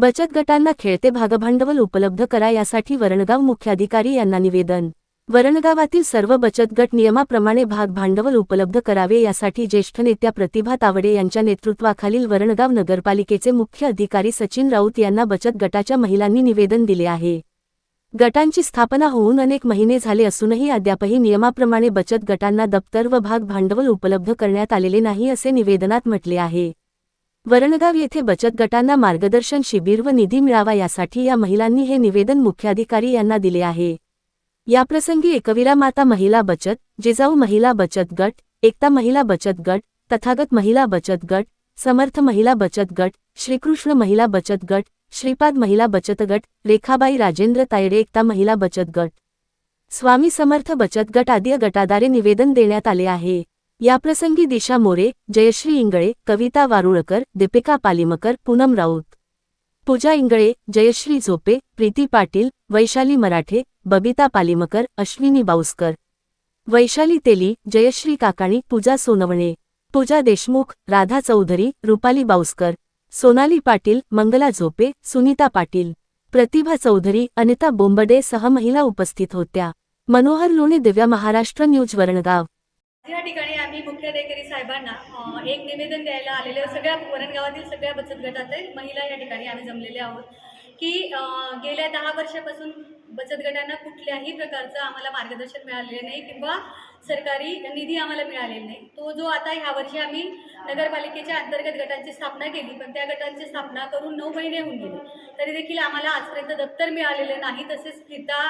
बचत गटांना खेळते भागभांडवल उपलब्ध करा यासाठी वरणगाव मुख्याधिकारी यांना निवेदन. वरणगावातील सर्व बचत गट नियमाप्रमाणे भाग भांडवल उपलब्ध करावे यासाठी ज्येष्ठ नेत्या प्रतिभा तावडे यांच्या नेतृत्वाखालील वरणगाव नगरपालिकेचे मुख्य अधिकारी सचिन राऊत यांना बचत गटाच्या महिलांनी निवेदन दिले आहे. गटांची स्थापना होऊन अनेक महिने झाले असूनही अद्यापही नियमाप्रमाणे बचत गटांना दप्तर व भाग भांडवल उपलब्ध करण्यात आलेले नाही असे निवेदनात म्हटले आहे. वरणगाव येथे बचत गटांना मार्गदर्शन शिबिर व निधी मिळावा यासाठी या महिलांनी हे निवेदन मुख्याधिकारी यांना दिले आहे. याप्रसंगी एकविरा माता महिला बचत जिजाऊ महिला बचत गट एकता महिला बचत गट तथागत महिला बचत गट समर्थ महिला बचत गट श्रीकृष्ण महिला बचत गट श्रीपाद महिला बचत गट रेखाबाई राजेंद्र तायडे एकता महिला बचत गट स्वामी समर्थ बचत गट आदी गटाद्वारे निवेदन देण्यात आले आहे. याप्रसंगी दिशा मोरे जयश्री इंगळे कविता वारुळकर दीपिका पालिमकर पूनम राऊत. पूजा इंगळे जयश्री झोपे प्रीती पाटील वैशाली मराठे बबिता पालिमकर अश्विनी बाऊसकर. वैशाली तेली जयश्री काकाणी पूजा सोनवणे. पूजा देशमुख राधा चौधरी रुपाली बाऊसकर. सोनाली पाटील मंगला झोपे सुनीता पाटील. प्रतिभा चौधरी अनिता बोंबडे सह महिला उपस्थित होत्या. मनोहर लोणे दिव्या महाराष्ट्र न्यूज वरणगाव. या ठिकाणी आम्ही मुख्याधिकारी साहेबांना एक निवेदन द्यायला आलेले सगळ्या वरणगावातील सगळ्या बचत गटातील महिला या ठिकाणी आम्ही जमलेले आहोत. की गेल्या दहा वर्षापासून बचत गटांना कुठल्याही प्रकारचं आम्हाला मार्गदर्शन मिळालेलं नाही किंवा सरकारी निधी आम्हाला मिळालेला नाही. तो जो आता ह्यावर्षी आम्ही नगरपालिकेच्या अंतर्गत गटांची स्थापना केली पण त्या गटांची स्थापना करून नऊ महिने होऊन गेले. तरी देखील आम्हाला आजपर्यंत दप्तर मिळालेलं नाही तसेच फिता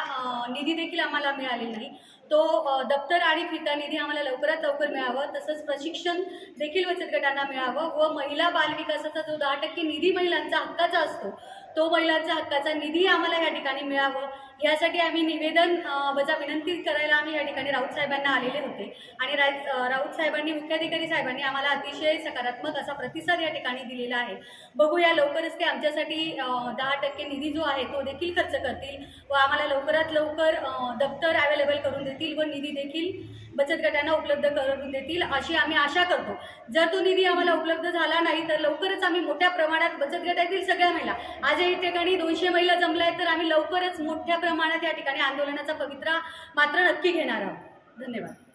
निधी देखील आम्हाला मिळालेला नाही. तो दप्तर आणि फिता निधी आम्हाला लवकरात लवकर मिळावं. तसंच प्रशिक्षण देखील बचत गटांना मिळावं व महिला बालविकासाचा जो दहा टक्के निधी महिलांचा हक्काचा असतो तो महिलांचा हक्काचा निधी आम्हाला या ठिकाणी मिळावं. यासाठी आम्ही निवेदन वजा विनंती करायला आम्ही या ठिकाणी राऊत साहेबांना आलेले होते. आणि राज- राऊत साहेबांनी मुख्याधिकारी साहेबांनी आम्हाला अतिशय सकारात्मक असा प्रतिसाद या ठिकाणी दिलेला आहे. बघूया लवकरच ते आमच्यासाठी दहा टक्के निधी जो आहे तो देखील खर्च करतील व आम्हाला लवकरात लवकर दफ्तर दप्तर अवेलेबल करून देतील व निधी देखील बचत गटांना उपलब्ध करून देतील अशी आम्ही आशा करतो. जर तो निधी आम्हाला उपलब्ध झाला नाही तर लवकरच आम्ही मोठ्या प्रमाणात बचत गटातील सगळ्या महिला आज या ठिकाणी दोनशे महिला जमल्या आहेत तर आम्ही लवकरच मोठ्या प्रमाणात या ठिकाणी आंदोलनाचा पवित्रा मात्र नक्की घेणार आहोत. धन्यवाद.